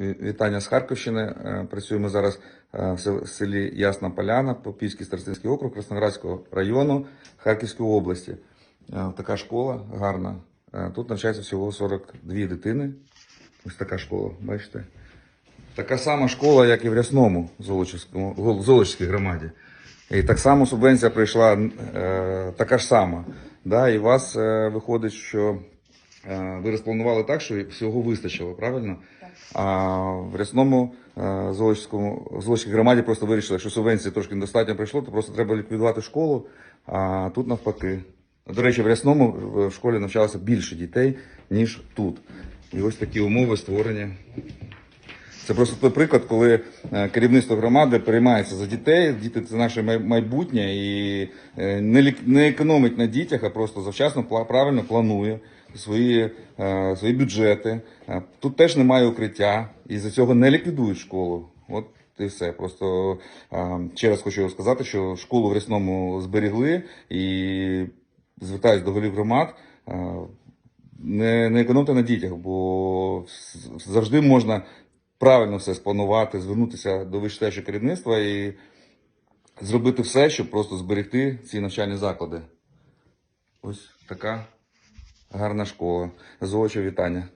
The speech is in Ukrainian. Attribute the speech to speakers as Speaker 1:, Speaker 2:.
Speaker 1: Ві- Вітання з Харківщини. Е, Працюємо зараз е, в селі Ясна Поляна, Попівський Старостинський округ Красноградського району Харківської області. Е, Така школа гарна. Тут навчається всього 42 дитини. Ось така школа, бачите? Така сама школа, як і в Рясному Золочівській громаді. І так само субвенція прийшла така ж сама. І у вас виходить, що ви розпланували так, що всього вистачило, правильно? А в рясному Золочській громаді просто вирішили, що субвенції трошки недостатньо прийшло, то просто треба ліквідувати школу. А тут навпаки. До речі, в рясному в школі навчалося більше дітей, ніж тут. І ось такі умови створені. Це просто той приклад, коли е, керівництво громади переймається за дітей. Діти це наше майбутнє і е, не, економить на дітях, а просто завчасно правильно планує свої, е, свої бюджети. Тут теж немає укриття, і за цього не ліквідують школу. От і все. Просто ще раз хочу сказати, що школу в Рясному зберігли і звертаюсь до голів громад. Не, не економте на дітях, бо завжди можна правильно все спланувати, звернутися до вищого керівництва і зробити все, щоб просто зберегти ці навчальні заклади. Ось така гарна школа. Золоче вітання.